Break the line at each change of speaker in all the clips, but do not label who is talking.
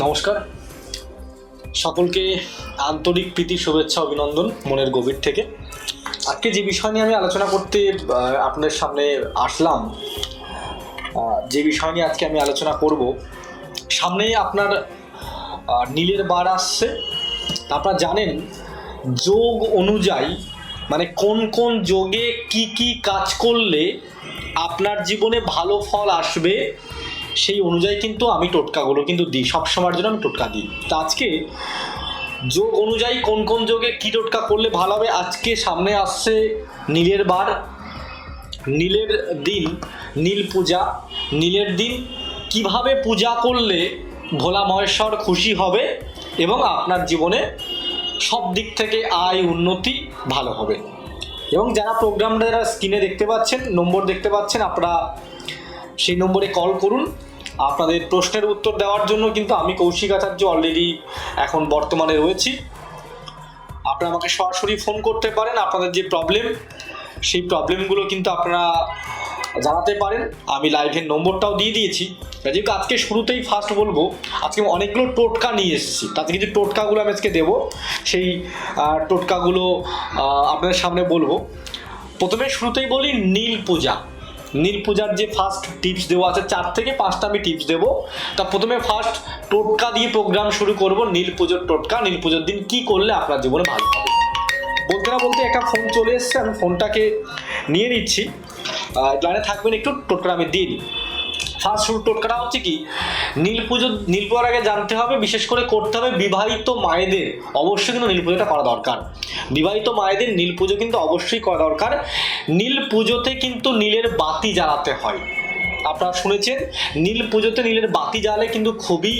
নমস্কার। সকলকে আন্তরিক প্রীতি, শুভেচ্ছা, অভিনন্দন মনের গভীর থেকে। আজকে যে বিষয় নিয়ে আমি আলোচনা করতে আপনাদের সামনে আসলাম যে বিষয় নিয়ে আজকে আমি আলোচনা করব সামনে আপনার নীলের বার আসছে। আপনারা জানেন, যোগ অনুযায়ী মানে কোন কোন যোগে কি কি কাজ করলে আপনার জীবনে ভালো ফল আসবে সেই অনুযায়ী কিন্তু আমি টোটকাগুলো কিন্তু দিই। সবসময়ের জন্য আমি টোটকা দিই। তা আজকে যোগ অনুযায়ী কোন কোন যোগে কী টোটকা করলে ভালো হবে? আজকে সামনে আসছে নীলের বার। নীলের দিন, নীল পূজা। নীলের দিন কীভাবে পূজা করলে ভোলা মহেশ্বর খুশি হবে এবং আপনার জীবনে সব দিক থেকে আয় উন্নতি ভালো হবে? এবং যারা প্রোগ্রামটা যারা স্ক্রিনে দেখতে পাচ্ছেন, নম্বর দেখতে পাচ্ছেন, আপনারা সেই নম্বরে কল করুন। আপনাদের প্রশ্নের উত্তর দেওয়ার জন্য কিন্তু আমি কৌশিক আচার্য অলরেডি এখন বর্তমানে রয়েছি। আপনারা আমাকে সরাসরি ফোন করতে পারেন, আপনাদের যে প্রবলেম সেই প্রবলেমগুলো কিন্তু আপনারা জানাতে পারেন। আমি লাইভের নম্বরটাও দিয়ে দিয়েছি। যেহেতু আজকে শুরুতেই ফার্স্ট বলব, আজকে অনেকগুলো টোটকা নিয়ে এসেছি। তাতে কিছু টোটকাগুলো আমি আজকে দেবো। সেই টোটকাগুলো আপনাদের সামনে বলব। প্রথমে শুরুতেই বলি নীল পূজা। নীল পূজার যে ফার্স্ট টিপস দেওয়া আছে, চার থেকে পাঁচটা আমি টিপস দেবো। তা প্রথমে ফার্স্ট টোটকা দিয়ে প্রোগ্রাম শুরু করব, নীল পুজোর টোটকা। নীল পুজোর দিন কি করলে আপনার জীবনে ভালো হবে? বলতে না বলতে একটা ফোন চলে এসছে, আমি ফোনটাকে নিয়ে নিচ্ছি। লাইনে থাকবেন, একটু টোটকা আমি দিয়ে দিই। ফার্স্ট শুরু টোটকাটা হচ্ছে কি? নীল পুজো, নীল পুজোর আগে জানতে হবে, বিশেষ করে করতে হবে বিবাহিত মায়েদের, অবশ্যই কিন্তু নীল পুজোটা করা দরকার। বিবাহিত মায়েদের নীল পুজো কিন্তু অবশ্যই করা দরকার। নীল পুজোতে কিন্তু নীলের বাতি জ্বালাতে হয়। আপনারা শুনেছেন, নীল পুজোতে নীলের বাতি জ্বালে কিন্তু খুবই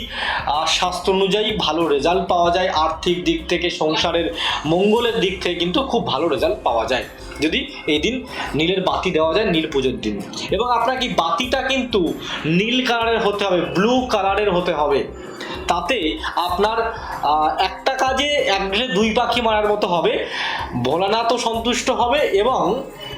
স্বাস্থ্য অনুযায়ী ভালো রেজাল্ট পাওয়া যায়। আর্থিক দিক থেকে, সংসারের মঙ্গলের দিক থেকে কিন্তু খুব ভালো রেজাল্ট পাওয়া যায়। যদি এই দিন নীলের বাতি দেওয়া যায় নীল পুজোর দিন। এবং আপনার কি বাতিটা কিন্তু নীল কালারের হতে হবে ব্লু কালারের হতে হবে। তাতে আপনার একটা কাজে এক দুই পাখি মারার মতো হবে ভোলানাথও সন্তুষ্ট হবে এবং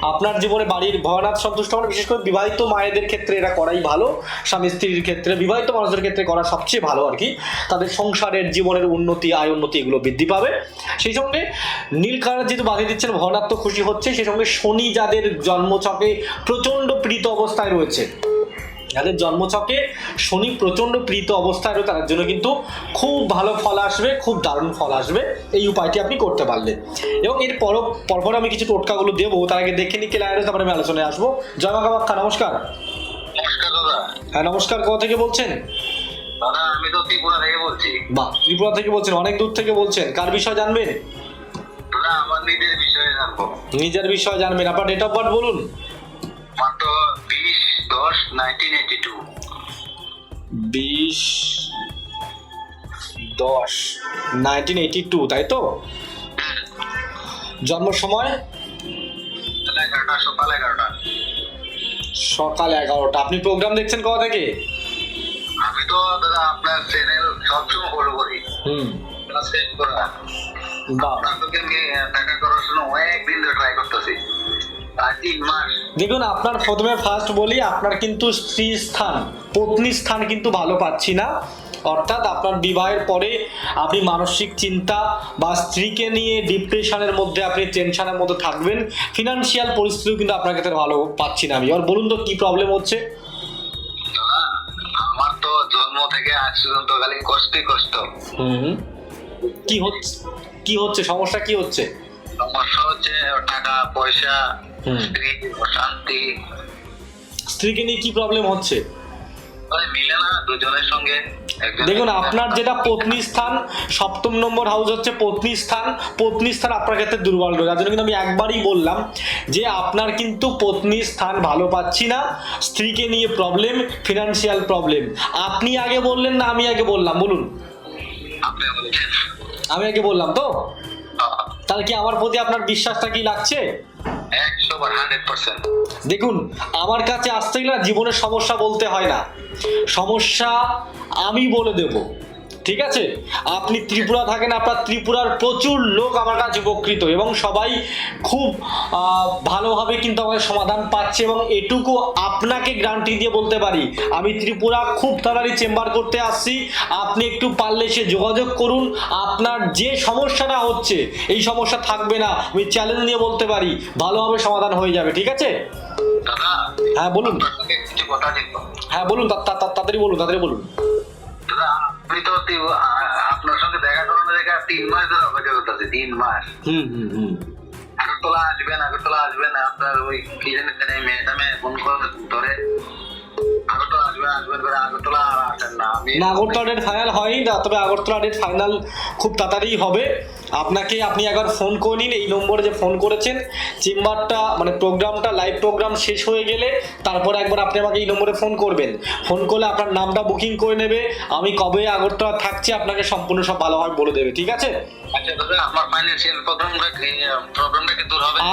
আপনার জীবনে বাড়ির ভয়নাথ সন্তুষ্ট হওয়ার, বিশেষ করে বিবাহিত মায়েদের ক্ষেত্রে এটা করাই ভালো, স্বামী স্ত্রীর ক্ষেত্রে, বিবাহিত মানুষদের ক্ষেত্রে করা সবচেয়ে ভালো আর কি। তাদের সংসারের জীবনের উন্নতি, আয় উন্নতি এগুলো বৃদ্ধি পাবে। সেই সঙ্গে নীল কালার যেহেতু বাঁধিয়ে দিচ্ছেন ভয়নাথ তো খুশি হচ্ছে, সেই সঙ্গে শনি যাদের জন্মছকে প্রচণ্ড প্রীত অবস্থায় রয়েছে। যাদের জন্মছকে শনি প্রচণ্ড প্রীত অবস্থায় রয়েছে তাদের জন্য কিন্তু খুব ভালো ফল আসবে খুব দারুণ ফল আসবে। এই উপায়টি আপনি করতে পারলেন। এবং এর পর পরপর আমি কিছু টোটকাগুলো দেবো তার আগে দেখে নিকে লাইনে তারপরে আমি আলোচনায় আসব। জয় মা কামাখ্যা নমস্কার। হ্যাঁ নমস্কার কোথা থেকে বলছেন?
দাদা আমি তো ত্রিপুরা থেকে বলছি।
বাহ ত্রিপুরা থেকে বলছেন অনেক দূর থেকে বলছেন। কার বিষয় জানবেন?
আমার নিজের বিষয়ে জানব।
নিজের বিষয় জানবেন। আপনার ডেট অফ বার্থ বলুন।
মাত্র বিশ দশ নাইনটিন এইটি টু
বিশ দশ নাইনটিন এইটি টু তাই তো? জন্ম সময়?
এগারোটা সকাল এগারোটা।
সকাল এগারোটা। আপনি প্রোগ্রাম দেখছেন কোথা থেকে?
আমি তো দাদা আপনার চ্যানেল সবসময় ফলো করি।
হুম।
দেখা করার জন্য অনেকদিন ধরে ট্রাই করতেছি।
দেখুন আপনার প্রথমে ফার্স্ট বলি আপনার কিন্তু স্ত্রী স্থান পত্নী স্থান কিন্তু ভালো পাচ্ছি না। অর্থাৎ আপনার বিবাহের পরে আপনি মানসিক চিন্তা বা স্ত্রীকে নিয়ে ডিপ্রেশনের মধ্যে আপনি টেনশনের মধ্যে থাকবেন। ফিনান্সিয়াল পরিস্থিতিও কিন্তু আপনার ক্ষেত্রে ভালো পাচ্ছি না আমি। আর বলুন তো কি প্রবলেম হচ্ছে?
আমার তো জন্ম থেকে আজ পর্যন্ত খালি কষ্টই কষ্ট।
হুম। কি হচ্ছে কি হচ্ছে সমস্যা কি হচ্ছে?
সমস্যা হচ্ছে টাকা পয়সা স্ত্রী অশান্তি।
স্ত্রীকে নিয়ে কি প্রবলেম হচ্ছে?
মিলে না দুজনের সঙ্গে।
দেখুন আপনার যেটা পত্নী স্থান সপ্তম নম্বর হাউস হচ্ছে পত্নী স্থান। পত্নী স্থান আপনার ক্ষেত্রে দুর্বল রয়েছে। যার জন্য কিন্তু আমি একবারই বললাম যে আপনার কিন্তু পত্নী স্থান ভালো পাচ্ছি না। স্ত্রীকে নিয়ে প্রবলেম ফিনান্সিয়াল প্রবলেম আপনি আগে বললেন না আমি আগে বললাম। বলুন। আমি আগে বললাম তো? তাহলে কি আমার প্রতি আপনার বিশ্বাসটা কি লাগছে? দেখুন আমার কাছে আসতে গেলে না জীবনের সমস্যা বলতে হয় না। সমস্যা আমি বলে দেব। ঠিক আছে? আপনি ত্রিপুরা থাকেন আপনার ত্রিপুরার প্রচুর লোক আমার কাছে উপকৃত এবং সবাই খুব ভালোভাবে কিন্তু আমাদের সমাধান পাচ্ছে এবং এটুকু আপনাকে গ্যারান্টি দিয়ে বলতে পারি আমি ত্রিপুরা খুব তাড়াতাড়ি চেম্বার করতে আসছি আপনি একটু পারলে এসে যোগাযোগ করুন আপনার যে সমস্যাটা হচ্ছে এই সমস্যা থাকবে না আমি চ্যালেঞ্জ নিয়ে বলতে পারি ভালোভাবে সমাধান হয়ে যাবে ঠিক আছে? হ্যাঁ বলুন। হ্যাঁ বলুন তাড়াতাড়ি বলুন তাড়াতাড়ি বলুন।
আপনার সঙ্গে দেখা করানো দেখা তিন মাস ধরে অপেক্ষা করতেছি তিন মাস।
হুম হুম হুম।
আগরতলা আসবেন আগরতলা আসবেন আপনার ওই কি জানি মেয়েটা মেয়ে ফোন করে ধরে। না
আগরতলা ডেট ফাইনাল হয়নি তবে আগরতলা ডেট ফাইনাল খুব তাড়াতাড়ি হবে। আপনাকে আপনি একবার ফোন করে নিন, এই নম্বরে যে ফোন করেছেন, চেম্বারটা মানে প্রোগ্রামটা লাইভ প্রোগ্রাম শেষ হয়ে গেলে তারপর একবার আপনি আমাকে এই নম্বরে ফোন করবেন। ফোন করলে আপনার নামটা বুকিং করে নেবে, আমি কবে আগরতলা থাকছি আপনাকে সম্পূর্ণ সব ভালোভাবে বলে দেবে, ঠিক আছে?
আচ্ছা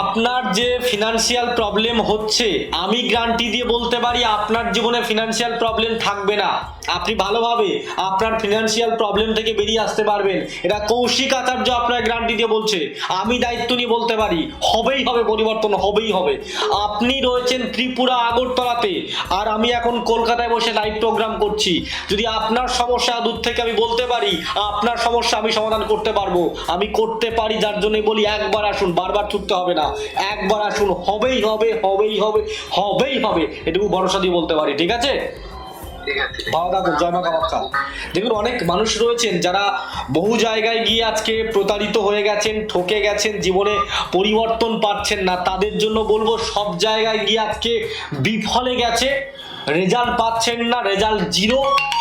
আপনার যে ফিনান্সিয়াল প্রবলেম হচ্ছে, আমি গ্যারান্টি দিয়ে বলতে পারি আপনার জীবনে ফিনান্সিয়াল প্রবলেম থাকবে না। আপনি ভালোভাবে আপনার ফিনান্সিয়াল প্রবলেম থেকে বেরিয়ে আসতে পারবেন। এটা কৌশিক আচার্য আপনার গ্যারান্টি দিয়ে বলছে। আমি দায়িত্ব নিয়ে বলতে পারি, হবেই হবে, পরিবর্তন হবেই হবে। আপনি রয়েছেন ত্রিপুরা আগরতলাতে, আর আমি এখন কলকাতায় বসে লাইভ প্রোগ্রাম করছি। যদি আপনার সমস্যা দূর থেকে আমি বলতে পারি, আপনার সমস্যা আমি সমাধান করতে পারব। আমি করতে পারি যার জন্য বলি একবার আসুন বারবার ছুটতে হবে না। একবার আসুন হবেই হবে হবেই হবে হবেই হবে। এটুকু ভরসা দিয়ে বলতে পারি ঠিক আছে? ভালো থাকুন জয় মা কামাখ্যা দেখুন অনেক মানুষ রয়েছেন যারা বহু জায়গায় গিয়ে আজকে প্রতারিত হয়ে গেছেন ঠকে গেছেন জীবনে পরিবর্তন পাচ্ছেন না। তাদের জন্য বলব সব জায়গায় গিয়ে আজকে বিফলে গেছে। রেজাল্ট পাচ্ছেন না, রেজাল্ট জিরো।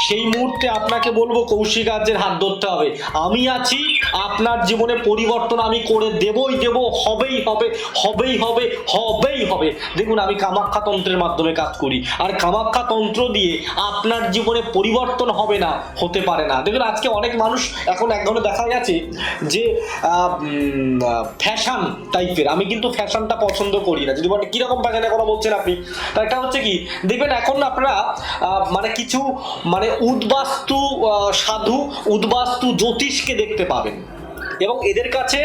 সেই মুহূর্তে আপনাকে বলব, কৌশিক আর্যের হাত ধরতে হবে। আমি আছি, আপনার জীবনে পরিবর্তন আমি করে দেবই দেব, হবেই হবে হবেই হবে হবেই হবে। দেখুন, আমি কামাখ্যা তন্ত্রের মাধ্যমে কাজ করি। আর কামাখ্যা তন্ত্র দিয়ে আপনার জীবনে পরিবর্তন হবে না, হতে পারে না। দেখুন, আজকে অনেক মানুষ এখন এক ধরনের দেখা গেছে যে ফ্যাশন টাইপের আমি কিন্তু ফ্যাশনটা পছন্দ করি না। যদি বলেন, কীরকম ফ্যাশনের কথা বলছেন আপনি? তার একটা হচ্ছে কি, দেখবেন এখন আপনারা মানে কিছু মানে উদ্বাস্তু সাধু উদ্বাস্তু জ্যোতিষকে দেখতে পাবেন। এবং এদের কাছে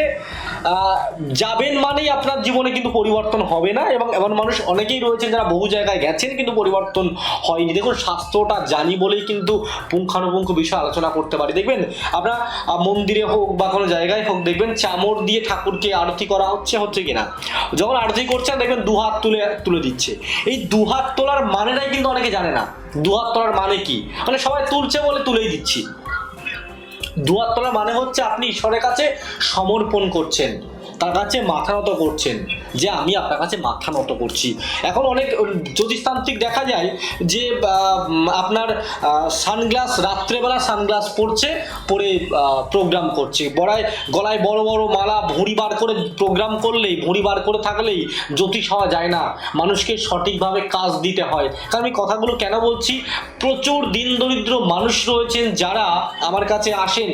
যাবেন মানেই আপনার জীবনে কিন্তু পরিবর্তন হবে না এবং এমন মানুষ অনেকেই রয়েছেন যারা বহু জায়গায় গেছেন কিন্তু পরিবর্তন হয়নি। দেখুন, স্বাস্থ্যটা জানি বলেই কিন্তু পুঙ্খানুপুঙ্খ বিষয় আলোচনা করতে পারি। দেখবেন, আমরা মন্দিরে হোক বা কোনো জায়গায় হোক, দেখবেন চামড় দিয়ে ঠাকুরকে আরতি করা হচ্ছে হচ্ছে কিনা? যখন আরতি করছেন, দেখবেন দু হাত তুলে তুলে দিচ্ছে। এই দু হাত তোলার মানেটাই কিন্তু অনেকে জানে না। দু হাত তোলার মানে কি? মানে সবাই তুলছে বলে তুলেই দিচ্ছি। দুয়ার তলা মানে হচ্ছে আপনি ঈশ্বরের কাছে সমর্পণ করছেন। তার কাছে মাথা নত করছেন, যে আমি আপনার কাছে মাথা নত করছি। এখন অনেক জ্যোতিষতান্ত্রিক দেখা যায় যে আপনার সানগ্লাস, রাত্রেবেলা সানগ্লাস পরছে, পরে প্রোগ্রাম করছে। বড়ায়, গলায় বড় বড় মালা, ভুঁড়ি বার করে প্রোগ্রাম করলেই, ভুঁড়ি বার করে থাকলেই জ্যোতিষ হওয়া যায় না। মানুষকে সঠিকভাবে কাজ দিতে হয়। কারণ আমি কথাগুলো কেন বলছি? প্রচুর দিন দরিদ্র মানুষ রয়েছেন যারা আমার কাছে আসেন।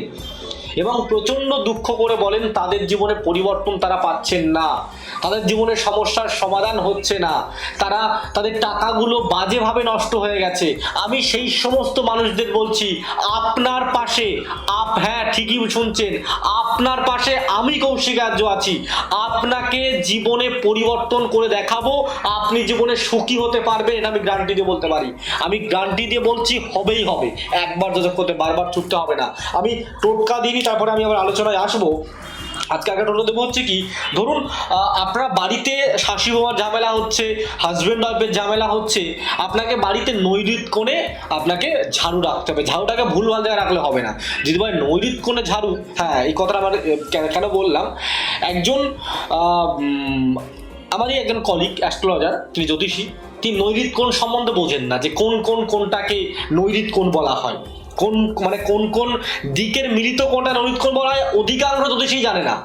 এবং প্রচণ্ড দুঃখ করে বলেন তাদের জীবনে পরিবর্তন তারা পাচ্ছেন না। তাদের জীবনে সমস্যার সমাধান হচ্ছে না। তারা, তাদের টাকাগুলো বাজেভাবে নষ্ট হয়ে গেছে। আমি সেই সমস্ত মানুষদের বলছি, আপনার পাশে, আপ হ্যাঁ ঠিকই শুনছেন, আপনার পাশে আমি কৌশিক আর্য আছি। আপনাকে জীবনে পরিবর্তন করে দেখাবো, আপনি জীবনে সুখী হতে পারবেন আমি গ্যারান্টি দিয়ে বলতে পারি। আমি গ্যারান্টি দিয়ে বলছি, হবেই হবে। একবার যোজক করতে, বারবার ছুটতে হবে না। আমি টোটকা দিনই তারপরে আমি আবার আলোচনায় আসব। আজকে আগে টোটো দেবো হচ্ছে কি? ধরুন আপনার বাড়িতে শাশি হওয়ার ঝামেলা হচ্ছে হাজব্যান্ড ওয়াইফের ঝামেলা হচ্ছে, আপনাকে বাড়িতে নৈরিত কোণে আপনাকে ঝাড়ু রাখতে হবে। ঝাড়ুটাকে ভুলভাল জায়গায় রাখলে হবে না। যদি ভাই নৈরিত কোণে ঝাড়ু হ্যাঁ এই কথাটা আমার কেন- কেন বললাম? একজন আমারই একজন কলিগ অ্যাস্ট্রোলজার তিনি জ্যোতিষী, তিনি নৈরিত কোণ সম্বন্ধে বোঝেন না যে কোন কোন, কোনটাকে নৈরিত কোণ বলা হয়। কোন মানে কোন কোন দিকের মিলিত কোনটা নৈরিত বলা হয়, অধিকাংশ জ্যোতিষী জানে না।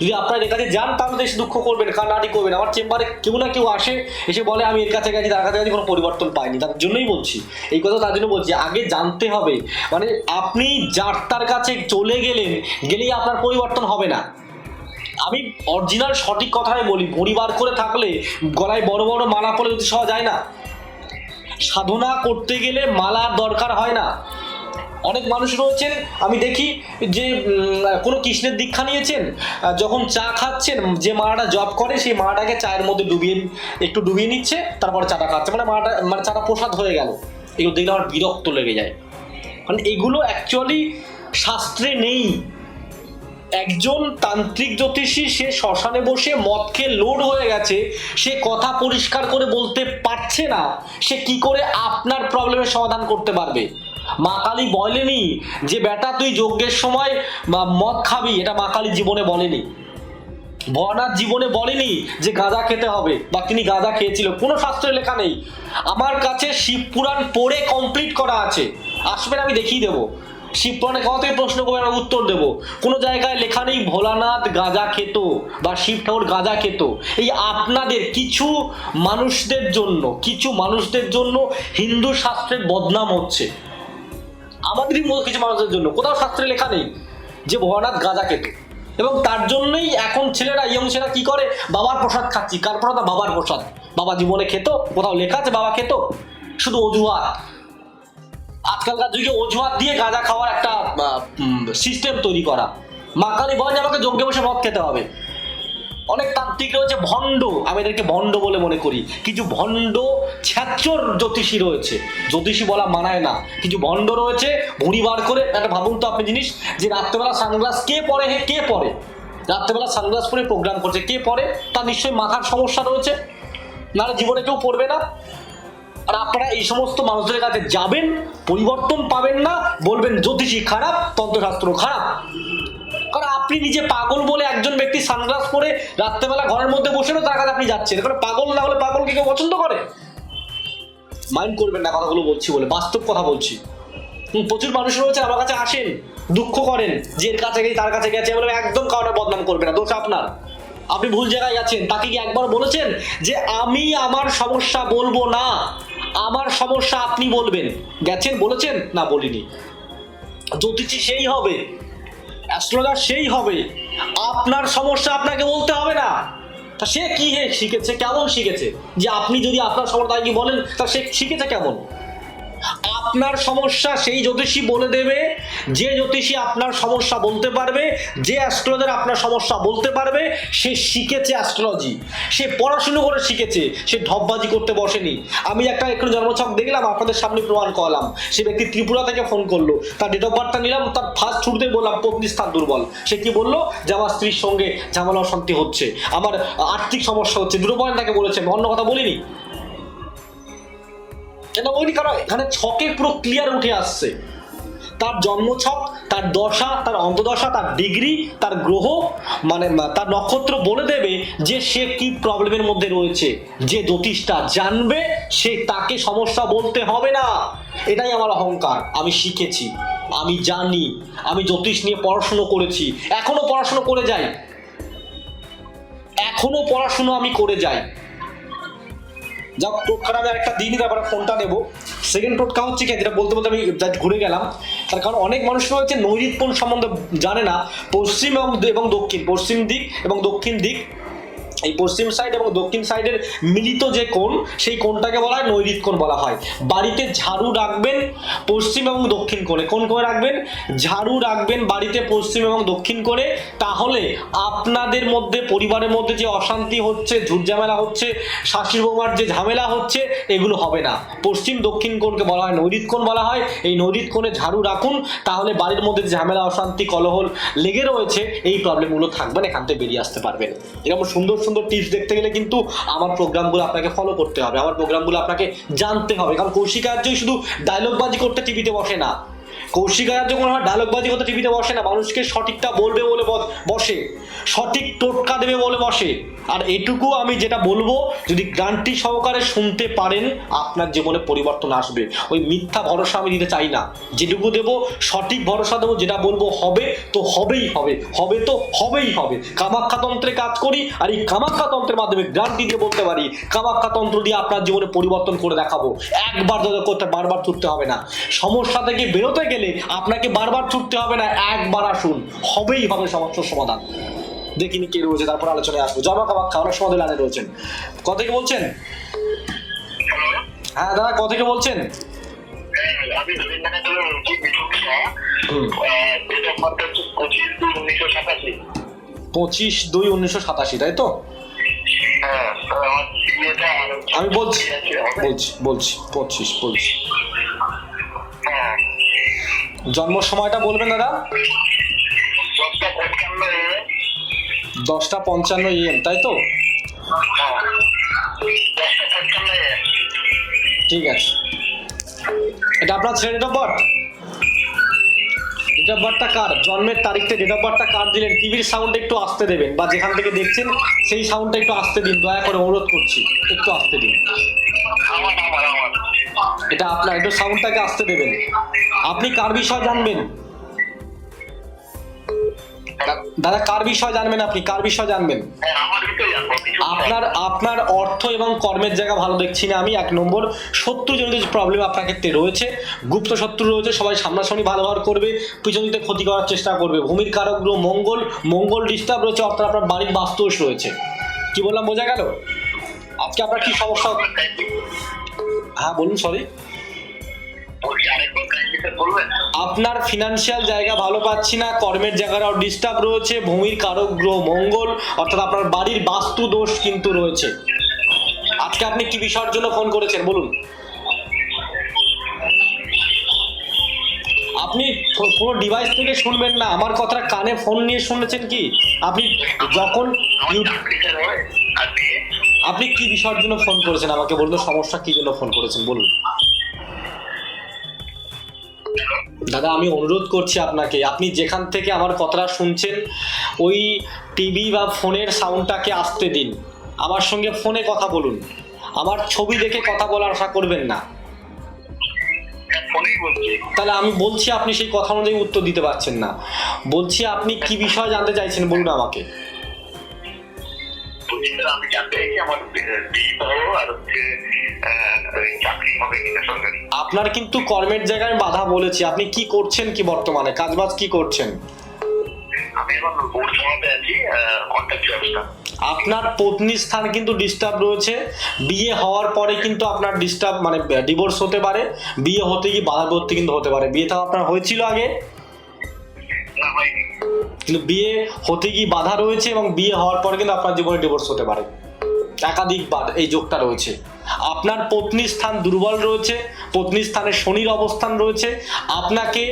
যদি আপনার এর কাছে যান, তাহলে বেশি দুঃখ করবেন কান্নাকাটি করবেন। আমার চেম্বারে কেউ না কেউ আসে, এসে বলে, আমি এর কাছে গেছি, তার কাছে গেছি, কোনো পরিবর্তন পাইনি। তার জন্যই বলছি। এই কথা তার জন্য বলছি, আগে জানতে হবে। মানে আপনি যার তার কাছে চলে গেলেন, গেলেই আপনার পরিবর্তন হবে না। আমি অরিজিনাল সঠিক কথাই বলি, পরিবার করে থাকলে গলায় বড় বড় মালা পরে যদি সহজ যায় না, সাধনা করতে গেলে মালার দরকার হয় না। অনেক মানুষ রয়েছেন, আমি দেখি যে কোনো কৃষ্ণের দীক্ষা নিয়েছেন যখন চা খাচ্ছেন, যে মাটা জব করে, সেই মাটাকে চায়ের মধ্যে ডুবিয়ে, একটু ডুবিয়ে নিচ্ছে, তারপরে চাটা খাচ্ছে। মানে মাটা মানে চাটা প্রসাদ হয়ে গেল। এগুলো দেখলে আমার বিরক্ত লেগে যায়। মানে এগুলো অ্যাকচুয়ালি শাস্ত্রে নেই। একজন তান্ত্রিক জ্যোতিষী, সে শ্মশানে বসে মদ খেয়ে লোড হয়ে গেছে, সে কথা পরিষ্কার করে বলতে পারছে না, সে কি করে আপনার প্রবলেমের সমাধান করতে পারবে? মা কালী বলেনি যে, বেটা, তুই যজ্ঞের সময় মদ খাবি। এটা মা কালী জীবনে বলেনি। ভরনাথ জীবনে বলেনি যে, গাঁজা খেতে হবে, বা তিনি গাঁজা খেয়েছিল কোনো শাস্ত্রে লেখা নেই। আমার কাছে শিবপুরাণ পড়ে কমপ্লিট করা আছে। আসবেন, আমি দেখিয়ে দেবো। শিবপুরাণে কত থেকে প্রশ্ন করবেন আমি উত্তর দেবো। কোনো জায়গায় লেখা নেই, ভোলানাথ গাঁজা খেত, বা শিব ঠাকুর গাঁজা খেত। এই আপনাদের, কিছু মানুষদের জন্য, কিছু মানুষদের জন্য হিন্দু শাস্ত্রের বদনাম হচ্ছে। আমাদেরই কিছু মানুষের জন্য। কোথাও শাস্ত্রে লেখা নেই যে ভোলানাথ গাঁজা খেত এবং তার জন্যই এখন ছেলেরা, ইয়ং ছেলেরা কি করে? বাবার প্রসাদ খাচ্ছি। কার প্রসাদ? বাবার প্রসাদ। বাবা জীবনে খেত, কোথাও লেখা আছে বাবা খেত? শুধু অজুহাত। আজকালকার যুগে অজুহাত দিয়ে গাঁজা খাওয়ার একটা সিস্টেম তৈরি করা। মা কালী বলেন, আমাকে যজ্ঞে বসে মদ খেতে হবে। অনেক তাত্ত্বিক রয়েছে, ভণ্ড। আমি এদেরকে ভণ্ড বলে মনে করি। কিছু ভণ্ড ছ্যাচর জ্যোতিষী রয়েছে। জ্যোতিষী বলা মানায় না। কিছু ভণ্ড রয়েছে ভুঁড়ি বার করে, একটা ভাবুন তো আপনি জিনিস, যে রাত্রেবেলা সানগ্লাস কে পরে হে, কে পরে? রাত্রেবেলা সানগ্লাস পরে প্রোগ্রাম করছে, কে পরে? তার নিশ্চয়ই মাথার সমস্যা রয়েছে। নাহলে জীবনে কেউ পড়বে না। আর আপনারা এই সমস্ত মানুষদের কাছে যাবেন, পরিবর্তন পাবেন না, বলবেন জ্যোতিষী খারাপ, তন্ত্রশাস্ত্র খারাপ। আপনি নিজে পাগল বলে একজন ব্যক্তি সানগ্লাস পরে রাত্রেবেলা ঘরের মধ্যে বসে তার কাছে আপনি যাচ্ছেন। কারণ পাগল না হলে পাগলকে কেউ পছন্দ করে? মাইন্ড করবেন না, কথাগুলো বলছি বলে, বাস্তব কথা বলছি। প্রচুর মানুষ রয়েছে, আমার কাছে আসেন, দুঃখ করেন, যে এর কাছে গেছে, তার কাছে গেছে বলে একদম কারণে বদনাম করবে না, দোষ আপনার। আপনি ভুল জায়গায় আছেন তাকে কি একবার বলেছেন যে আমি আমার সমস্যা বলব না? আমার সমস্যা আপনি বলবেন। গেছেন, বলেছেন? না, বলিনি। জ্যোতিষী সেই হবে। অ্যাস্ট্রোলজার সেই হবে। আপনার সমস্যা আপনাকে বলতে হবে না। তা সে কী শিখেছে, কেমন শিখেছে? যে আপনি যদি আপনার সমর্থন বলেন, তা সে শিখেছে কেমন? আপনার সমস্যা সেই জ্যোতিষী বলে দেবে, যে জ্যোতিষী আপনার সমস্যা বলতে পারবে, যে অ্যাস্ট্রোলজার আপনার সমস্যা বলতে পারবে, সে শিখেছে অ্যাস্ট্রোলজি সে পড়াশুনো করে শিখেছে, সে ঢপবাজি করতে বসেনি। আমি একটা একটু জন্মছক দেখলাম, আপনাদের সামনে প্রমাণ করলাম। সে ব্যক্তি ত্রিপুরা থেকে ফোন করল, তার ডেট অফ বার্থটা নিলাম, তার ফার্স্ট শুরুতেই বললাম, পত্নী স্থান দুর্বল। সে কি বলল? যে আমার স্ত্রীর সঙ্গে ঝামেলা অশান্তি হচ্ছে। আমার আর্থিক সমস্যা হচ্ছে। দুটো পয়েন্ট তাকে বলেছে অন্য কথা বলিনি। এটা বলিনি কারণ এখানে ছকে পুরো ক্লিয়ার উঠে আসছে। তার জন্মছক, তার দশা, তার অন্তদশা, তার ডিগ্রি, তার গ্রহ মানে তার নক্ষত্র বলে দেবে যে সে কি প্রবলেমের মধ্যে রয়েছে, যে জ্যোতিষটা জানবে, সে তাকে সমস্যা বলতে হবে না। এটাই আমার অহংকার, আমি শিখেছি, আমি জানি, আমি জ্যোতিষ নিয়ে পড়াশুনো করেছি, এখনও পড়াশুনো করে যাই। এখনও পড়াশুনো আমি করে যাই। যাক টোটকাটা আমি একটা দিনই তারপরে ফোনটা নেব। সেকেন্ড টোটকা হচ্ছে কি, যেটা বলতে বলতে আমি ঘুরে গেলাম, তার কারণ অনেক মানুষ রয়েছে নৈরিত সম্বন্ধে জানে না, পশ্চিম এবং দক্ষিণ, পশ্চিম দিক এবং দক্ষিণ দিক। এই পশ্চিম সাইড এবং দক্ষিণ সাইডের মিলিত যে কোণ, সেই কোণটাকে বলা হয় নৈরিত কোণ বলা হয়। বাড়িতে ঝাড়ু রাখবেন পশ্চিম এবং দক্ষিণ কোণে। কোন কোণে রাখবেন? ঝাড়ু রাখবেন বাড়িতে পশ্চিম এবং দক্ষিণ কোণে। তাহলে আপনাদের মধ্যে, পরিবারের মধ্যে যে অশান্তি হচ্ছে, ঝুটঝামেলা হচ্ছে, শাশুড়ি বৌমার যে ঝামেলা হচ্ছে, এগুলো হবে না। পশ্চিম দক্ষিণ কোণকে বলা হয় নৈরিত কোণ বলা হয়। এই নৈরিত কোণে ঝাড়ু রাখুন, তাহলে বাড়ির মধ্যে যে ঝামেলা, অশান্তি, কলহল লেগে রয়েছে, এই প্রবলেমগুলো থাকবেন এখান থেকে বেরিয়ে আসতে পারবেন। এরকম সুন্দর সুন্দর টিপস দেখতে গেলে কিন্তু আমার প্রোগ্রামগুলো আপনাকে ফলো করতে হবে। আমার প্রোগ্রামগুলো আপনাকে জানতে হবে। কারণ কৌশিক আর্যই শুধু ডায়লগবাজি করতে টিভিতে বসে না। কৌশিক কোনো ডায়লগবাজি করতে টিভিতে বসে না, মানুষকে সঠিকটা বলবে বলে বসে। সঠিক টোটকা দেবে বলে বসে। আর এটুকু আমি যেটা বলব, যদি গ্রান্টি সহকারে শুনতে পারেন, আপনার জীবনে পরিবর্তন আসবে। ওই মিথ্যা ভরসা আমি দিতে চাই না। যেটুকু দেবো, সঠিক ভরসা দেবো, যেটা বলব হবে, তো হবেই হবে। হবে তো হবেই হবে। কামাখ্যা তন্ত্রে কাজ করি, আর এই কামাখ্যা তন্ত্রের মাধ্যমে গ্রান্টি দিয়ে বলতে পারি, কামাখ্যা তন্ত্র দিয়ে আপনার জীবনে পরিবর্তন করে দেখাবো। একবার যদি করতে, বারবার ছুটতে হবে না। সমস্যা থেকে বেরোতে গেলে আপনাকে বারবার ছুটতে হবে না একবার আসুন। হবেই হবে সমস্যার সমাধান। দেখিনি কে রয়েছে তারপর আলোচনায় আসব। জমা কামাখ্যা অনেক সময় লাইনে রয়েছেন। কত থেকে বলছেন? হ্যাঁ দাদা কত থেকে বলছেন
আমি পঁচিশ দুই উনিশশো সাতাশি
তাই তো?
হ্যাঁ
আমি বলছি বলছি বলছি পঁচিশ বলছি। জন্ম সময়টা বলবেন দাদা?
দশটা পঞ্চান্ন
এম তাই তো?
হ্যাঁ।
ঠিক আছে। এটা আপনার ছেলে date of birth date of বার্থটা কার? জন্মের তারিখটা ডেট অফ বার্থটা কার দিলেন? টিভির সাউন্ড একটু আসতে দেবেন বা যেখান থেকে দেখছেন সেই সাউন্ডটা একটু আসতে দিন দয়া করে অনুরোধ করছি একটু আসতে দিন। এটা আপনার একটু সাউন্ডটাকে আসতে দেবেন। আপনি কার বিষয় জানবেন? দাদা, কার বিষয় জানবেন আপনি? কার বিষয় জানবেন? আপনার আপনার অর্থ এবং কর্মের জায়গা ভালো দেখছি না আমি, এক নম্বর। শত্রু শত্রুজনিত প্রবলেম আপনার ক্ষেত্রে রয়েছে, গুপ্ত শত্রু রয়েছে, সবাই সামনাসামনি ভালো ব্যবহার করবে, পিছন দিতে ক্ষতি করার চেষ্টা করবে। ভূমির কারক গ্রহ, মঙ্গল মঙ্গল ডিস্টার্ব রয়েছে, অর্থাৎ আপনার বাড়ির বাস্তুদোষ রয়েছে। কি বললাম, বোঝা গেল? আজকে আপনার কি সমস্যা? হ্যাঁ বলুন সরি আপনার ফিনান্সিয়াল জায়গা ভালো পাচ্ছি না কর্মের জায়গাটাও ডিস্টার্ব রয়েছে ভূমির কারক গ্রহ মঙ্গল অর্থাৎ আপনার বাড়ির বাস্তু দোষ কিন্তু রয়েছে। আজকে আপনি কি বিষয়ের জন্য ফোন করেছেন বলুন। আপনি কোনো ডিভাইস থেকে শুনবেন না আমার কথাটা কানে ফোন নিয়ে শুনেছেন কি? আপনি যখন আপনি কি বিষয়ের জন্য ফোন করেছেন? আমাকে বলুন সমস্যা কি জন্য ফোন করেছেন? বলুন। দাদা আমি অনুরোধ করছি আপনাকে আপনি যেখান থেকে আমার কথাটা শুনছেন ওই টিভি বা ফোনের সাউন্ডটাকে আসতে দিন। আমার সঙ্গে ফোনে কথা বলুন। আমার ছবি দেখে কথা বলার আশা করবেন না। তাহলে আমি বলছি আপনি সেই কথা অনুযায়ী উত্তর দিতে পারছেন না। বলছি আপনি কি বিষয় জানতে চাইছেন? বলুন আমাকে।
স্যার আমি জানতে চাইছি আমার বিবাহ আর হচ্ছে চাকরি হবে কিনা সরকারি।
আপনার কিন্তু কর্মের জায়গায় বাধা বলেছি। আপনি কি করছেন কি বর্তমানে? কাজবাজ কি করছেন?
আমি এখন বোর্ড আছি কন্ট্যাক্ট ব্যবস্থা।
আপনার পত্নী স্থান কিন্তু ডিস্টার্ব রয়েছে। বিয়ে হওয়ার পরে কিন্তু আপনার ডিস্টার্ব মানে ডিভোর্স হতে পারে। বিয়ে হতে গিয়ে বাধা বিপত্তি কিন্তু হতে পারে। বিয়ে তো আপনার হয়েছিল আগে। কিন্তু বিয়ে হতে গিয়ে বাধা রয়েছে এবং বিয়ে হওয়ার পরে কিন্তু আপনার জীবনে ডিভোর্স হতে পারে। একাধিকবার এই যোগটা রয়েছে। আপনার পত্নী স্থান দুর্বল রয়েছে পত্নী স্থানে শনির অবস্থান রয়েছে। আপনাকে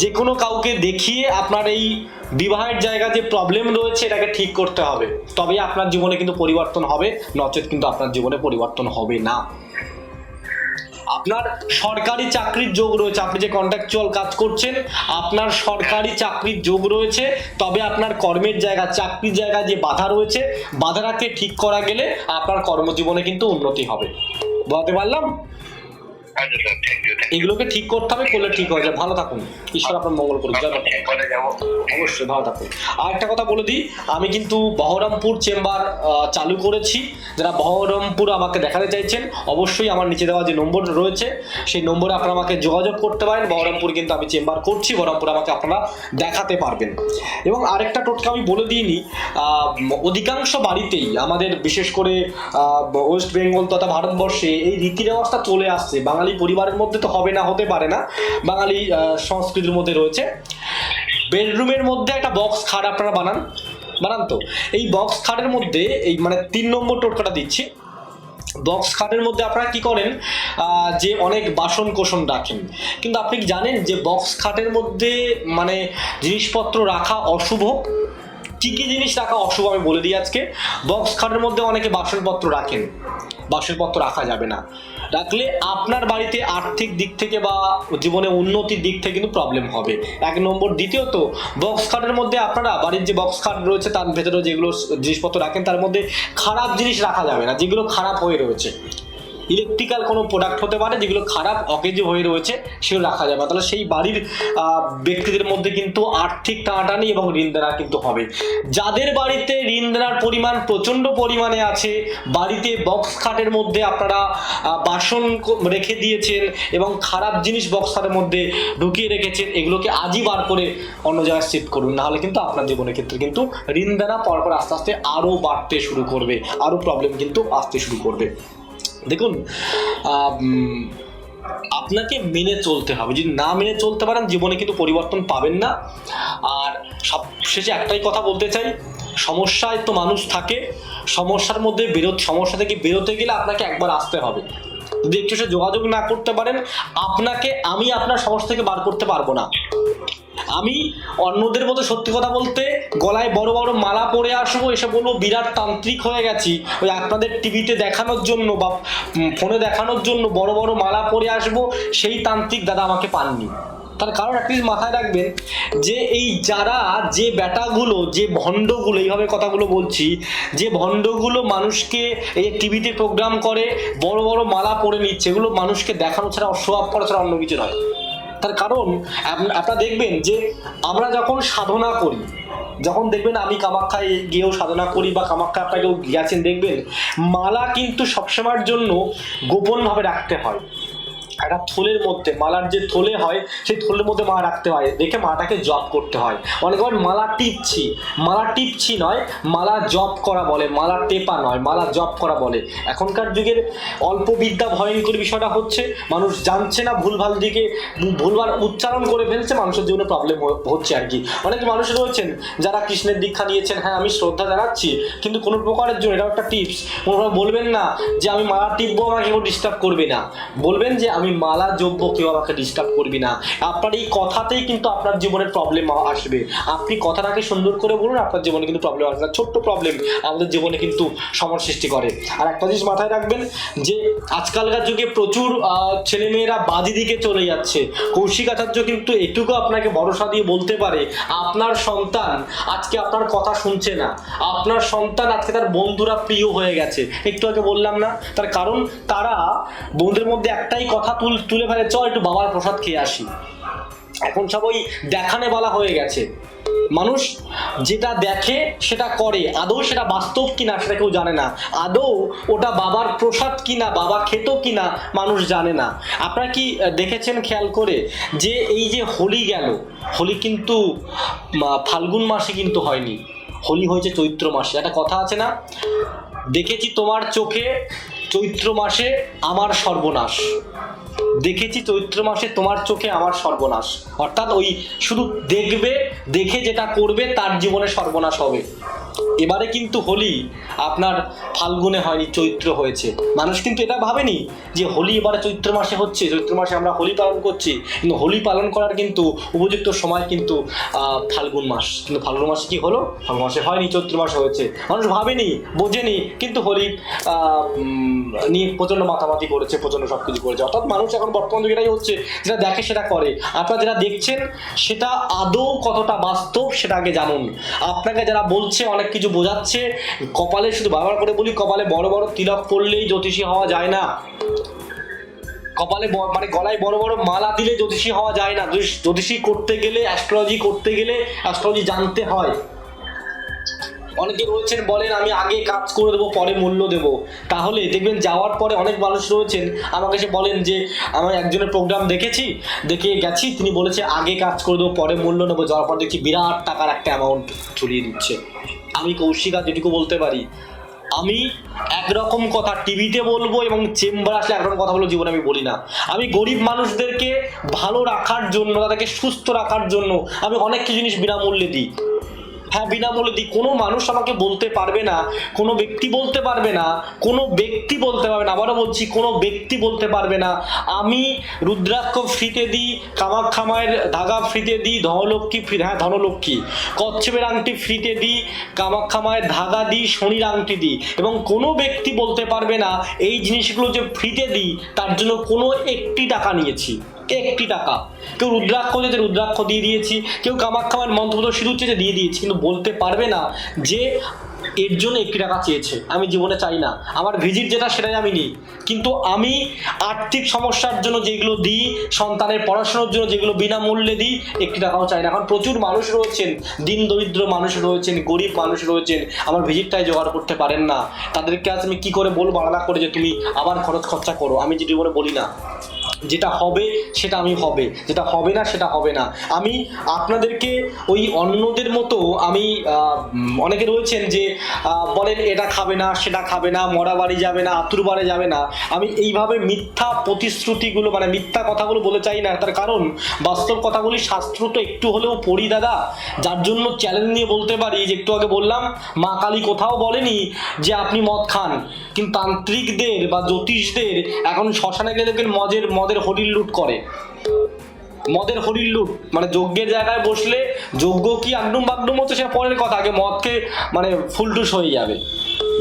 যে কোনো কাউকে দেখিয়ে আপনার এই বিবাহের জায়গা যে প্রবলেম রয়েছে, এটাকে ঠিক করতে হবে। তবেই আপনার জীবনে কিন্তু পরিবর্তন হবে, নচেত কিন্তু আপনার জীবনে পরিবর্তন হবে না। আপনার সরকারি চাকরির যোগ রয়েছে। আপনি যে কন্ট্রাকচুয়াল কাজ করছেন, আপনার সরকারি চাকরির যোগ রয়েছে, তবে আপনার কর্মের জায়গা, চাকরির জায়গা যে বাধা রয়েছে, বাধাটাকে ঠিক করা গেলে আপনার কর্মজীবনে কিন্তু উন্নতি হবে। বলতে পারলাম? এগুলোকে ঠিক করতে হবে, করলে ঠিক হয়ে যায় ভালো থাকুন। ঈশ্বর আপনার মঙ্গল করুন অবশ্যই ভালো থাকুন। আর একটা কথা বলে দিই, আমি কিন্তু বহরমপুর চেম্বার চালু করেছি। যারা বহরমপুর আমাকে দেখাতে চাইছেন, অবশ্যই আমার নিচে দেওয়া যে নম্বর রয়েছে, সেই নম্বরে আপনারা আমাকে যোগাযোগ করতে পারেন। বহরমপুর কিন্তু আমি চেম্বার করছি, বহরমপুর আমাকে আপনারা দেখাতে পারবেন। এবং আরেকটা টোটকা আমি বলে দিইনি অধিকাংশ বাড়িতেই আমাদের বিশেষ করে ওয়েস্ট বেঙ্গল তথা ভারতবর্ষে এই রীতি রেওয়াজটা চলে আসছে। বাঙালি পরিবারের মধ্যে তো হবে না, হতে পারে না। বাঙালি সংস্কৃতির মধ্যে রয়েছে। বেডরুমের মধ্যে একটা বক্স খাট আপনারা বানান। বানান তো। এই বক্স খাটের মধ্যে এই মানে তিন নম্বর টোটকাটা দিচ্ছি। বক্স খাটের মধ্যে আপনারা কি করেন যে অনেক বাসন কোসন রাখেন। কিন্তু আপনি কি জানেন যে বক্স খাটের মধ্যে মানে জিনিসপত্র রাখা অশুভ? কি কি জিনিস রাখা অশুভ আমি বলে দিই আজকে? বক্স খাটের মধ্যে অনেকে বাসনপত্র রাখেন। বাসনপত্র রাখা যাবে না। রাখলে আপনার বাড়িতে আর্থিক দিক থেকে বা জীবনে উন্নতির দিক থেকে কিন্তু প্রবলেম হবে। এক নম্বর। দ্বিতীয়ত বক্স খাটের মধ্যে আপনারা বাড়ির যে বক্স খাট রয়েছে, তার ভেতরে যেগুলো জিনিসপত্র রাখেন, তার মধ্যে খারাপ জিনিস রাখা যাবে না, যেগুলো খারাপ হয়ে রয়েছে। ইলেকট্রিক্যাল কোনো প্রোডাক্ট হতে পারে যেগুলো খারাপ, অকেজে হয়ে রয়েছে, সেগুলো রাখা যাবে। তাহলে সেই বাড়ির ব্যক্তিদের মধ্যে কিন্তু আর্থিক টানাটানি এবং ঋণ দেনা কিন্তু হবে। যাদের বাড়িতে ঋণ দেনার পরিমাণ প্রচণ্ড পরিমাণে আছে, বাড়িতে বক্স খাটের মধ্যে আপনারা বাসন রেখে দিয়েছেন এবং খারাপ জিনিস বক্স খাটের মধ্যে ঢুকিয়ে রেখেছেন, এগুলোকে আজই বার করে অন্য জায়গায় শিফট করুন। নাহলে কিন্তু আপনার জীবনের ক্ষেত্রে কিন্তু ঋণ দেনা পরপর আস্তে আস্তে আরও বাড়তে শুরু করবে, আরও প্রবলেম কিন্তু আসতে শুরু করবে। দেখুন আপনাকে মেনে চলতে হবে। যদি না মেনে চলতে পারেন, জীবনে কিন্তু পরিবর্তন পাবেন না। আর সব শেষে একটাই কথা বলতে চাই, সমস্যায় তো মানুষ থাকে, সমস্যার মধ্যে বেরোত সমস্যা থেকে বেরোতে গেলে আপনাকে একবার আসতে হবে। যদি একটু সে যোগাযোগ না করতে পারেন, আপনাকে আমি আপনার সমস্যা থেকে বার করতে পারব না। আমি অন্যদের মতো সত্যি কথা বলতে গলায় বড় বড় মালা পরে আসব, এসে বলব, বিরাট তান্ত্রিক হয়ে গেছি। ওই আপনাদের টিভিতে দেখানোর জন্য বা ফোনে দেখানোর জন্য বড় বড় মালা পরে আসব, সেই তান্ত্রিক দাদা আমাকে পাননি। তার কারণ জিনিস মাথায় রাখবেন যে এই যারা যে ব্যাটাগুলো, যে ভণ্ডগুলো, এইভাবে কথাগুলো বলছি, যে ভণ্ডগুলো মানুষকে এই টিভিতে প্রোগ্রাম করে, বড় বড় মালা পরে নিচ্ছে, এগুলো মানুষকে দেখানো ছাড়া অস্বভাব করা ছাড়া অন্য কিছু নয়। তার কারণ আপ- আপনারা দেখবেন যে আমরা যখন সাধনা করি, যখন দেখবেন আমি কামাখ্যায় গিয়েও সাধনা করি বা কামাখ্যা আপনাকেও গিয়েছেন দেখবেন, মালা কিন্তু সবসময়ের জন্য গোপনভাবে রাখতে হয়। একটা থলের মধ্যে, মালার যে থলে হয়, সেই থলের মধ্যে মা রাখতে হয়। দেখে মাটাকে জপ করতে হয়। অনেকবার মালা টিপছি। মালা টিপছি নয়, মালা জপ করা বলে, মালা টেপা নয়, মালা জপ করা বলে। এখনকার যুগের অল্প বিদ্যা ভয়ঙ্কর বিষয়টা হচ্ছে, মানুষ জানছে না, ভুলভাল দিকে, ভুলভাল উচ্চারণ করে ফেলছে, মানুষের জীবনে প্রবলেম হচ্ছে আর কি। অনেক মানুষ রয়েছেন, যারা কৃষ্ণের দীক্ষা নিয়েছেন হ্যাঁ আমি শ্রদ্ধা জানাচ্ছি, কিন্তু কোনো প্রকারের জন্য এটাও একটা টিপস কোনোভাবে বলবেন না যে, আমি মালা টিপবো, আমাকে কেউ ডিস্টার্ব করবে না। বলবেন যে, আমি মালা যোগ্য কেউ আমাকে ডিস্টার্ব করবি না। আপনার এই কথাতেই কিন্তু আপনার জীবনের প্রবলেম আসবে। আপনি কথাটাকে সুন্দর করে বলুন, আপনার জীবনে কিন্তু প্রবলেম আসবে ছোট্ট প্রবলেম আমাদের জীবনে কিন্তু সমস্যা সৃষ্টি করে। আর একটা জিনিস মাথায় রাখবেন যে, আজকালকার যুগে প্রচুর ছেলেমেয়েরা বাদি দিকে চলে যাচ্ছে। কৌশিক আচার্য কিন্তু এটুকু আপনাকে ভরসা দিয়ে বলতে পারে, আপনার সন্তান আজকে আপনার কথা শুনছে না। আপনার সন্তান আজকে তার বন্ধুরা প্রিয় হয়ে গেছে। একটু আগে বললাম না? তার কারণ, তারা বন্ধুদের মধ্যে একটাই কথা তুল তুলে ফেলে, চল একটু বাবার প্রসাদ খেয়ে আসি। এখন সব ওই দেখানে বলা হয়ে গেছে। মানুষ যেটা দেখে, সেটা করে। আদৌ সেটা বাস্তব কিনা, সেটা কেউ জানে না। আদৌ ওটা বাবার প্রসাদ কিনা, বাবা খেত কিনা, মানুষ জানে না। আপনারা কি দেখেছেন খেয়াল করে যে এই যে হোলি গেল? হোলি কিন্তু ফাল্গুন মাসে কিন্তু হয়নি। হোলি হয়েছে চৈত্র মাসে। একটা কথা আছে না? দেখেছি তোমার চোখে চৈত্র মাসে আমার সর্বনাশ। দেখেছি চৈত্র মাসে তোমার চোখে আমার সর্বনাশ। অর্থাৎ ওই শুধু দেখবে, দেখে যেটা করবে, তার জীবনে সর্বনাশ হবে। এবারে কিন্তু হোলি আপনার ফাল্গুনে হয়নি, চৈত্র হয়েছে। মানুষ কিন্তু এটা ভাবেনি যে হোলি এবারে চৈত্র মাসে হচ্ছে। চৈত্র মাসে আমরা হোলি পালন করছি, কিন্তু হোলি পালন করার কিন্তু উপযুক্ত সময় কিন্তু ফাল্গুন মাস। কিন্তু ফাল্গুন মাসে কি হলো? ফাল্গুন মাসে হয়নি, চৈত্র মাসে হয়েছে। মানুষ ভাবেনি, বোঝেনি, কিন্তু হোলি নিয়ে প্রচণ্ড মাথামাতি করেছে, প্রচণ্ড সব কিছু করেছে। অর্থাৎ মানুষ এখন বর্তমান যুগে এটাই হচ্ছে, যেটা দেখে সেটা করে। আপনারা যেটা দেখছেন, সেটা আদৌ কতটা বাস্তব, সেটা আগে জানুন। আপনাকে যারা বলছে, অনেক কিছু বোঝাচ্ছে। কপালে শুধু বারবার করে বলি, কপালে বড় বড় তিলক পড়লেই জ্যোতিষী হওয়া যায় না। কপালে মানে গলায় বড় বড় মালা দিলে জ্যোতিষী হওয়া যায় না। জ্যোতিষী করতে গেলে অ্যাস্ট্রোলজি করতে গেলে অ্যাস্ট্রোলজি জানতে হয়। অনেকে রয়েছেন, বলেন, আমি আগে কাজ করে দেবো, পরে মূল্য দেবো। তাহলে দেখবেন, যাওয়ার পরে অনেক মানুষ রয়েছেন, আমাকে এসে বলেন যে, আমার একজনের প্রোগ্রাম দেখেছি, দেখে গেছি, তিনি বলেছে, আগে কাজ করে দেবো, পরে মূল্য নেব। যাওয়ার পর দেখছি বিরাট টাকার একটা অ্যামাউন্ট ঝুলিয়ে দিচ্ছে। আমি কৌশিকা যেটুকু বলতে পারি, আমি একরকম কথা টিভিতে বলব এবং চেম্বার আসলে একরকম কথা বলব জীবনে আমি বলি না। আমি গরিব মানুষদেরকে ভালো রাখার জন্য, তাদেরকে সুস্থ রাখার জন্য আমি অনেক কিছু জিনিস বিনামূল্যে দিই। হ্যাঁ বিনামূল্যে দিই কোনো মানুষ আমাকে বলতে পারবে না, কোনো ব্যক্তি বলতে পারবে না, কোনো ব্যক্তি বলতে পারবে না, আবারও বলছি, কোনো ব্যক্তি বলতে পারবে না। আমি রুদ্রাক্ষ ফ্রিতে দিই কামাখ্যা মায়ের ধাগা ফ্রিতে দিই ধনলক্ষ্মী ফ্রি হ্যাঁ ধনলক্ষ্মী। কচ্ছপের আংটি ফ্রিতে দিই কামাখ্যা মায়ের ধাগা দিই শনির আংটি দিই এবং কোনো ব্যক্তি বলতে পারবে না, এই জিনিসগুলো যে ফ্রিতে দিই তার জন্য কোনো একটি টাকা নিয়েছি। একটি টাকা। কেউ রুদ্রাক্ষ যেতে রুদ্রাক্ষ দিয়ে দিয়েছি, কেউ কামাখ্যা মায়ের মন্ত্রপদ সিঁদুর চেয়েছে দিয়ে দিয়েছি, কিন্তু বলতে পারবে না যে এর জন্য একটি টাকা চেয়েছে। আমি জীবনে চাই না। আমার ভিজিট যেটা, সেটাই আমি নিই। কিন্তু আমি আর্থিক সমস্যার জন্য যেগুলো দিই, সন্তানের পড়াশোনার জন্য যেগুলো বিনামূল্যে দিই, একটি টাকাও চাই না। এখন প্রচুর মানুষ রয়েছেন, দিন দরিদ্র মানুষ রয়েছেন, গরিব মানুষ রয়েছেন। আমার ভিজিটটাই জোগাড় করতে পারেন না। তাদেরকে আজ আমি কী করে বলব, আলাদা করে যে তুমি আবার খরচ খরচা করো। আমি যে জীবনে বলি না। যেটা হবে, সেটা আমি হবে। যেটা হবে না, সেটা হবে না। আমি আপনাদেরকে ওই অন্যদের মতো আমি অনেকে রয়েছেন যে বলেন এটা খাবে না, সেটা খাবে না, মরা বাড়ি যাবে না, আতুর বাড়ি যাবে না। আমি এইভাবে মিথ্যা প্রতিশ্রুতিগুলো মানে মিথ্যা কথাগুলো বলে চাই না। তার কারণ, বাস্তব কথাগুলি শাস্ত্র তো একটু হলেও পড়ি, দাদা। যার জন্য চ্যালেঞ্জ নিয়ে বলতে পারি, যে একটু আগে বললাম, মা কালী কোথাও বলেনি যে আপনি মদ খান। কিন্তু তান্ত্রিকদের বা জ্যোতিষদের এখন শ্মশানে গেলে দেখবেন মদের মদের হরিল লুট করে। মদের হরিল লুট। মানে যজ্ঞের জায়গায় বসলে যজ্ঞ কি আগডুম বাগডুম হচ্ছে সে পরের কথা, আগে মদকে মানে ফুলটুস হয়ে যাবে।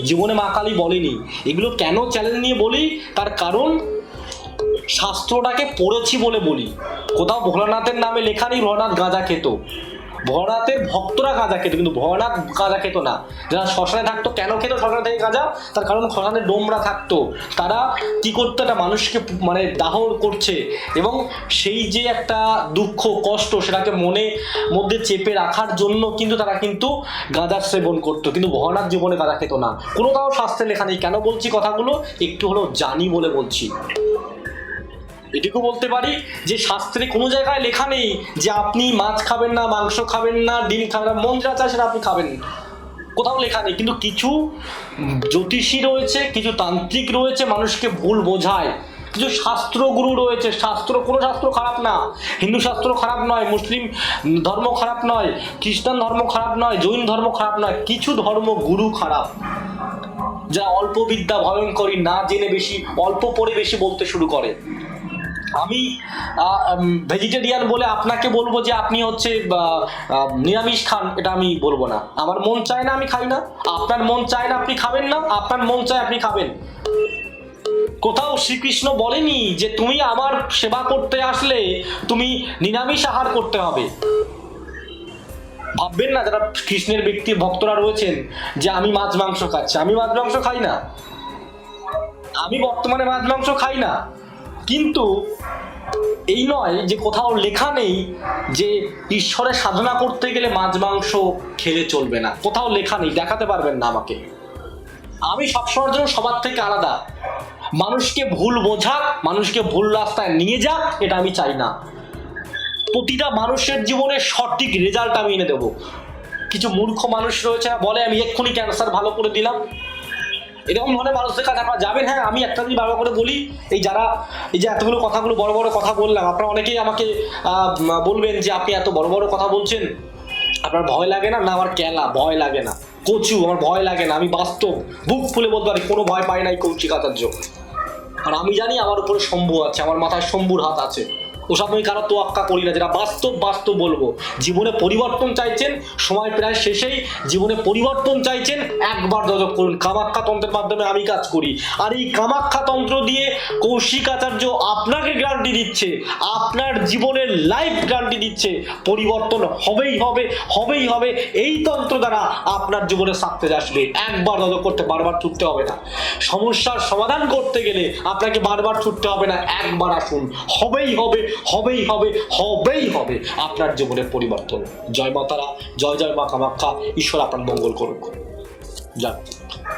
জীবনে মা কালী বলেনি। এগুলো কেন চ্যালেঞ্জ নিয়ে বলি? তার কারণ শাস্ত্রটাকে পড়েছি বলে বলি। কোথাও ভোলানাথের নামে লেখা নেই, ভোলানাথ গাঁজা খেত। ভোলানাথের ভক্তরা গাঁজা খেত, কিন্তু ভোলানাথ গাঁজা খেত না। যারা শ্মশানে থাকতো, কেন খেত? শ্মশানে থেকে গাঁজা? তার কারণ শ্মশানে ডোমরা থাকতো। তারা কি করতো? একটা মানুষকে মানে দাহ করছে। এবং সেই যে একটা দুঃখ, কষ্ট, সেটাকে মনে, মধ্যে চেপে রাখার জন্য কিন্তু তারা কিন্তু গাঁজার সেবন করতো। কিন্তু ভোলানাথ জীবনে গাঁজা খেত না। কোনো তাও শাস্ত্রে লেখা নেই। কেন বলছি কথাগুলো? একটু হলেও জানি বলে বলছি। এটুকু বলতে পারি যে শাস্ত্রে কোনো জায়গায় লেখা নেই যে আপনি মাছ খাবেন না, মাংস খাবেন না, ডিম খাবেন না মন চায় সেটা আপনি খাবেন কোথাও লেখা নেই। কিন্তু কিছু জ্যোতিষী রয়েছে, কিছু তান্ত্রিক রয়েছে, মানুষকে ভুল বোঝায়। কিছু শাস্ত্রগুরু রয়েছে, শাস্ত্র কোনো শাস্ত্র খারাপ না। হিন্দু শাস্ত্র খারাপ নয়, মুসলিম ধর্ম খারাপ নয়, খ্রিস্টান ধর্ম খারাপ নয়, জৈন ধর্ম খারাপ নয়, কিছু ধর্ম গুরু খারাপ। যা অল্প বিদ্যা ভয়ঙ্করী না জেনে বেশি, অল্প পড়ে বেশি বলতে শুরু করে। আমি ভেজিটেরিয়ান বলে আপনাকে বলব যে আপনি হচ্ছে নিরামিষ খান, এটা আমি বলব না। আমার মন চায় না আমি খাই না, আপনার মন চায় না আপনি খাবেন না, আপনার মন চায় আপনি খাবেন। কোথাও শ্রীকৃষ্ণ বলেনি যে তুমি আমার সেবা করতে আসলে তুমি নিরামিষ আহার করতে হবে। ভাববেন না যারা কৃষ্ণের ব্যক্তি, ভক্তরা রয়েছেন যে আমি মাছ মাংস খাচ্ছি। আমি মাছ মাংস খাই না। আমি বর্তমানে মাছ মাংস খাই না। কিন্তু এই নয় যে কোথাও লেখা নেই যে ঈশ্বরের সাধনা করতে গেলে মাছ মাংস খেলে চলবে না। কোথাও লেখা নেই, দেখাতে পারবেন না আমাকে। আমি সবসময়ের জন্য সবার থেকে আলাদা। মানুষকে ভুল বোঝাক, মানুষকে ভুল রাস্তায় নিয়ে যাক, এটা আমি চাই না। প্রতিটা মানুষের জীবনে সঠিক রেজাল্ট আমি এনে দেবো। কিছু মূর্খ মানুষ রয়েছে, বলে আমি এক্ষুনি ক্যান্সার ভালো করে দিলাম। এরকম ধরনের মানুষদের কাছে আপনারা যাবেন হ্যাঁ আমি একটা জিনিস বারবার করে বলি, এই যারা, এই যে এতগুলো কথাগুলো, বড় বড় কথা বললাম, আপনারা অনেকেই আমাকে বলবেন যে আপনি এত বড় বড় কথা বলছেন। আপনার ভয় লাগে না? না, আমার কেলা, ভয় লাগে না। কচু, আমার ভয় লাগে না, আমি বাস্তব। বুক ফুলে বলতে পারি, কোনো ভয় পাই নাই কৌশিক আচার্য আর আমি জানি আমার উপরে শম্ভু আছে, আমার মাথায় শম্ভুর হাত আছে। ওসব আমি কারও তোয়াক্কা করি না, যেটা বাস্তব বাস্তব বলব। জীবনে পরিবর্তন চাইছেন, সময় প্রায় শেষেই জীবনে পরিবর্তন চাইছেন, একবার দজক করুন। কামাখ্যা তন্ত্রের মাধ্যমে আমি কাজ করি। আর এই কামাখ্যা তন্ত্র দিয়ে কৌশিক আচার্য আপনাকে গ্যারান্টি দিচ্ছে, আপনার জীবনের লাইফ গ্যারান্টি দিচ্ছে, পরিবর্তন হবেই হবে হবেই হবে। এই তন্ত্র দ্বারা আপনার জীবনে সাকসেস আসবে। একবার দজক করতে, বারবার ছুটতে হবে না। সমস্যার সমাধান করতে গেলে আপনাকে বারবার ছুটতে হবে না, একবার আসুন। হবেই হবে হবেই হবে হবেই হবে। আপনার জীবনের পরিবর্তন। জয় মাতারা, জয় জয় মা কামাক্ষা ঈশ্বর আপনার মঙ্গল করুক। জয়